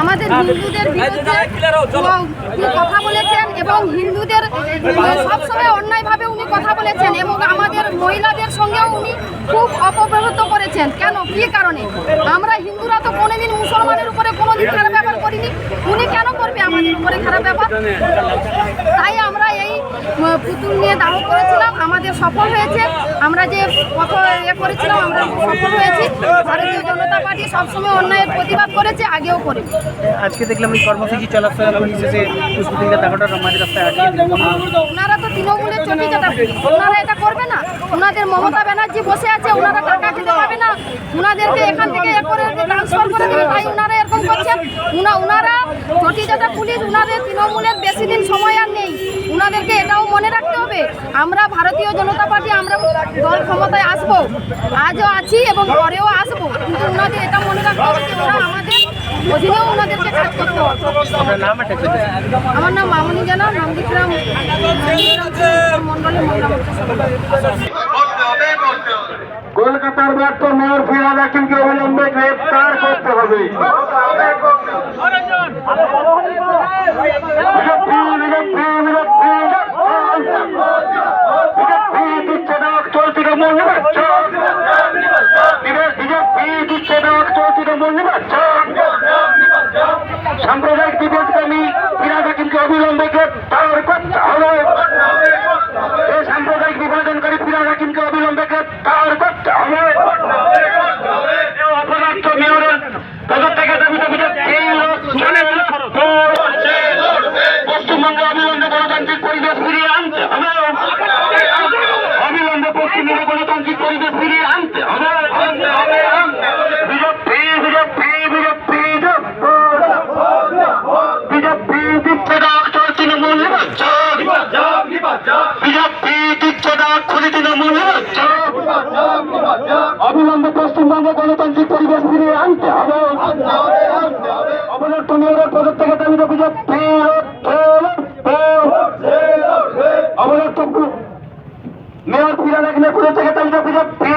আমাদের হিন্দুদের বিরুদ্ধে উনি কথা বলেছেন এবং হিন্দুদের সবসময় অন্যায়ভাবে উনি কথা বলেছেন এবং আমাদের মহিলাদের সঙ্গেও উনি খুব অপব্যবহৃত করেছেন। কেন? কি কারণে? আমরা হিন্দুরা তো কোনোদিন মুসলমানের উপরে কোনোদিন খারাপ ব্যাপার করিনি। উনি কেন করবে আমাদের উপরে খারাপ ব্যাপার তাই আমরা পুতুল নিয়ে দাহ করেছিলাম আমাদের সফল হয়েছে। আমরা যে কত ইয়ে করেছিলাম আমরা সফল হয়েছি। ভারতীয় জনতা পার্টি সবসময় অন্যায়ের প্রতিবাদ করেছে আগেও করে আজকে দেখলাম এই কর্মসূচি চলাফেরা পুষ্পতিকা মাঝ রাস্তায় আটকে ওনারা তো তৃণমূলের চটি ওনারা এটা করবে না। ওনাদের মমতা ব্যানার্জি বসে আছে ওনারা টাকা দিতে পারবে না। ওনাদেরকে এখান থেকে এ করে ট্রান্সফার করে দেবে তাই ওনারা এরকম করছেন ওনারা চটি পুলিশ ওনাদের তৃণমূলের বেশি দিন সময় আর নেই। ওনাদেরকে এটাও হবে। আমরা ভারতীয় জনতা পার্টি আমরা দল ক্ষমতায় আসব। আজও আছি এবং পরেও আসব। কিন্তু ওনাদের এটা মনে রাখতে হবে যে ওরা আমাদের অধীনেও ওনাদেরকে কাজ করতে হবে। নাম আমার নাম মামনি জানা মন্ডলী মহিলা কলকাতার ব্যর্থ মেয়র ফিরাদ হাকিমকে অবিলম্বে গ্রেফতার করতে হবে। সাম্প্রদায়িক বিভেদকামী ফিরাদ হাকিমকে অবিলম্বে গ্রেফতার করতে হবে এই সাম্প্রদায়িক বিভাজনকারী ফিরাদ হাকিমকে অবিলম্বে গ্রেফতার করতে হবে পশ্চিমবঙ্গে অবিলম্বে গণতান্ত্রিক পরিবেশ ফিরিয়ে আনতে হবে। অবিলম্বে পশ্চিমবঙ্গে গণতান্ত্রিক পরিবেশ ফিরিয়ে আনতে হবে। মেয়রের পদত্যাগের দাবিতে বিজেপি মেয়র ফিরে লাগলে পদত্যাগের দাবিতে বিজেপি